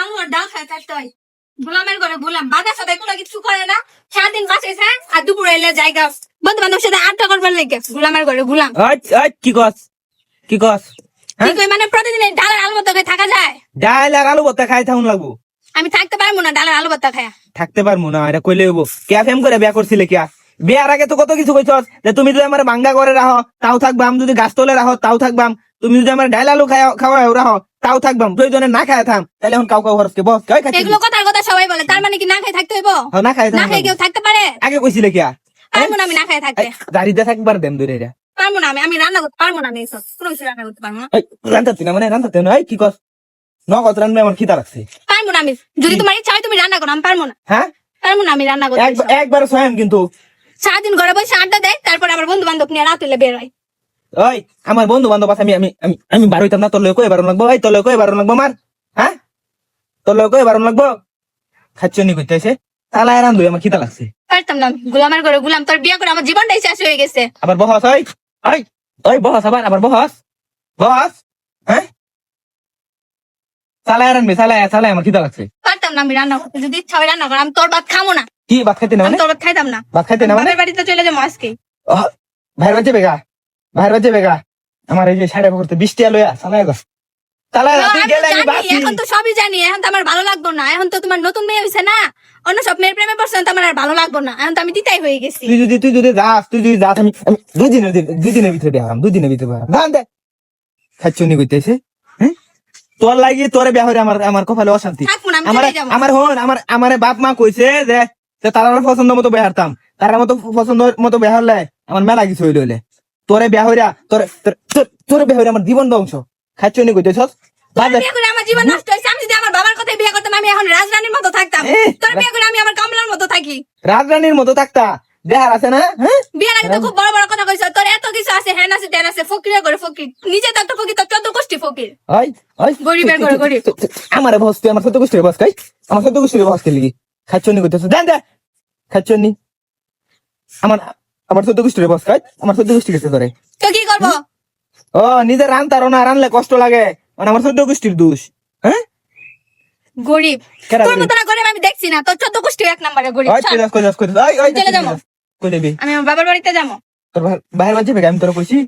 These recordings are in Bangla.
আলু ডাল খায় গোলামের ঘরে গোলাম। সাথে কোনো কিছু করে না। সারাদিন আর দুপুরে এলে জায়গা বন্ধু বান্ধব সাথে আড্ডা করবার লেগে গোলামের ঘরে গোলাম। কি কস? কি কস? হ্যাঁ? মানে প্রতিদিন আলু ভর্তা খেয়ে থাকা যায়? ডাল আর আলু ভর্তা খাই থাকুন লাগবো। আমি থাকতে পারব না আলু ভর্তা খায়া। থাকতে পারব না এটা কইলে হইব। কেয়া ফেম করে বিয়া করছিলে কিয়া বিয়ার আগে তো কত কিছু কইছস? যে তুমি যদি আমার বাঙ্গা করে রাখো তাও থাকবাম। যদি গাছ তলে রাখো তাও থাকবাম। তুমি যদি আমার ডাইল আলু খাওয়া খাওয়া রাখো তাও থাকবাম প্রয়োজনে না খায় থাম। তাহলে এখন কাউ কাউ খরচকে বস কই খাচ্ছি এগুলো কথার কথা সবাই বলে। তার মানে কি না খাই থাকতে হইব? না খায় না খাই কেউ থাকতে পারে? আগে কইছিলে পারব না আমি না খাই থাকতে। দাড়িতে থাকবার দেন দূরে এটা পারব না আমি আমি রান্না করতে পারব না আমি এসব কোনো কিছু রান্না করতে পারব না। এই রান্তাতে না মানে রান্তাতে না। কি কস? নগদ রান্না আমার খিদা লাগছে। পারব না আমি। যদি তোমার ইচ্ছা হয় তুমি রান্না করো আমি পারব না। হ্যাঁ? পারব না আমি রান্না করতে। একবার স্বয়ং কিন্তু। সারাদিন ঘরে বসে আড্ডা দেয় তারপর আবার বন্ধু বান্ধব নিয়ে রাত বের হয়। ওই আমার বন্ধু বান্ধব আছে আমি আমি আমি বার হইতাম না তোর লোক এবার লাগবো। এই তোর লোক এবার লাগবো আমার হ্যাঁ? তোর লোক এবার লাগবো? খাচ্ছনি কইতেছে তালা এরান দুই আমার খিদা লাগছে। পারতাম না। গোলামের ঘরে গোলাম তোর বিয়ে করে আমার জীবনটাই শেষ হয়ে গেছে। আবার বহস ওই ওই ওই বহস আবার আবার বহস বহস হ্যাঁ? চালা এরান বে আমার খিদা লাগছে। পারতাম না আমি রান্না করতে যদি ইচ্ছা হয় রান্না করো আমি তোর ভাত খামো না। কি ভাত খাইতে না মানে? তোর ভাত খাইতাম না। ভাত খাইতে না মানে? বাড়িতে চলে যাব আজকে। ভাইয়ের বাচ্চা বেগা ভাইয়ের বাচ্চা বেগা আমার এই যে সাড়ে করতে বৃষ্টি আলো চালায় গা গা, জানি, বাঁচি। এখন তো সবই জানি এখন তো আমার ভালো না। এখন তো তোমার নতুন মেয়ে হয়েছে না। অন্য সব মেয়ের প্রেমে পড়ছে তো আমার আর ভালো লাগতো না। এখন তো আমি দিতাই হয়ে গেছি। তুই যদি তুই যদি যাস তুই যদি যাস আমি আমি দুই দিনের দুই দিনের ভিতরে বিয়া দুই দিনের ভিতরে ধান দে খাচ্ছনি কইতেছে তোর লাগি তোরে বিয়া হইরে আমার আমার কপালে অশান্তি। আমার আমার হন আমার আমার বাপ মা কইছে যে তারা পছন্দ মতো বিয়া হারতাম। তারা মতো পছন্দ মতো বিয়া হলে আমার মেলা কিছু হইলে। তোরে তোরে তোর- তোর- তোরে বিয়া হইরা আমার জীবন ধ্বংস। খাচ্ছনি কইতেছস তোর বাদে করে আমার জীবন নষ্ট হয়েছে আমি যদি আমার বাবার কথায় বিয়ে করতাম আমি এখন রাজরানীর মতো থাকতাম। তোর বিয়ে করে আমি আমার কমলার মতো থাকি। রাজরানীর মতো থাকতা? দেহার আছে না? হ্যাঁ? বিয়ের আগে তো খুব বড় বড় কথা কইছ তোর এত কিছু আছে হ্যান আছে ট্যান আছে ফকির করে ফকির। নিজে তো একটা ফকির তোর চোদ্দ গোষ্ঠী ফকির। ওই ওই গরিবের ঘরে গরিব। আমার বস তুই আমার সত্য গোষ্ঠীর বস খাই আমার সত্য গোষ্ঠীর বস খেলি খাচ্ছনি করতেছ দেন দে খাচ্ছনি আমার আমার সত্য গোষ্ঠীর বস খাই আমার সত্য গোষ্ঠী গেছে ধরে তো কি করব ও নিজে রান তারো না রানলে কষ্ট লাগে। মানে আমার সত্য গোষ্ঠীর দোষ। হ্যাঁ গরিব কেরা তোর মতো না গরিব আমি দেখছি না। তোর চোদ্দ গোষ্ঠী এক নম্বরে গরিব ওই চল, যাব। আমি আমার বাবার বাড়িতে যাব তোর আমি তোর কইছি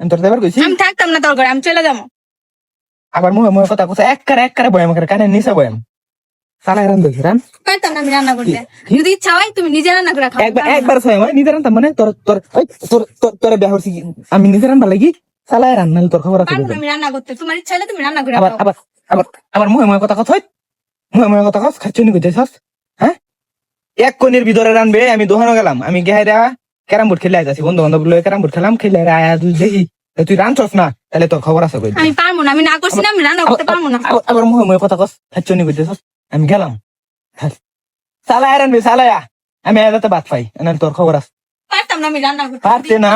আমি তোর দেবার কইছি আমি থাকতাম না তোর ঘরে আমি চলে যাব আবার মুহে মুহে কথা কইছে এক কারে এক কারে বয়াম কানে নিচে বয়াম। সালা রান দেখি রান? পারতাম না আমি রান্না করতে? যদি ইচ্ছা হয় তুমি নিজে রান্না করে খাও। একবার একবার ছয় মানে নিজে রান্তাম মানে তোর তোর তোর তোর- তোর বিয়া আমি নিজে রান্না লাগি চালায় রান্না তোর খবর আছে পারব না বুঝলাম। আমি রান্না করতে। তোমার ইচ্ছা হলে তুমি রান্না করে আবার আবার আবার আবার মুহে মুহে কথা কথা মুহে মুহে কথা কস খাচ্ছনি কইতেছস হ্যাঁ? এক কোণের ভিতরে রানবে আমি দোকানে গেলাম আমি গেহাইরা ক্যারাম বোর্ড খেলে আইতাছি বন্ধু বান্ধব লয়ে ক্যারাম বোর্ড খেলাম খেলে আয়া তুই দেখি তুই রানছস না তাহলে তোর খবর আছে কই আমি পারব না আমি না করছি না আমি রান্না করতে পারব না। আবার- মুহে মুহে কথা কস খাচ্ছনি কইতেছস আমি গেলাম। সালা আয়রন বে চালায়া। আমি এদাতে বাদ পাই এনার তোর খবর আছে। পারতাম না আমি রান্না করতে পারতে না।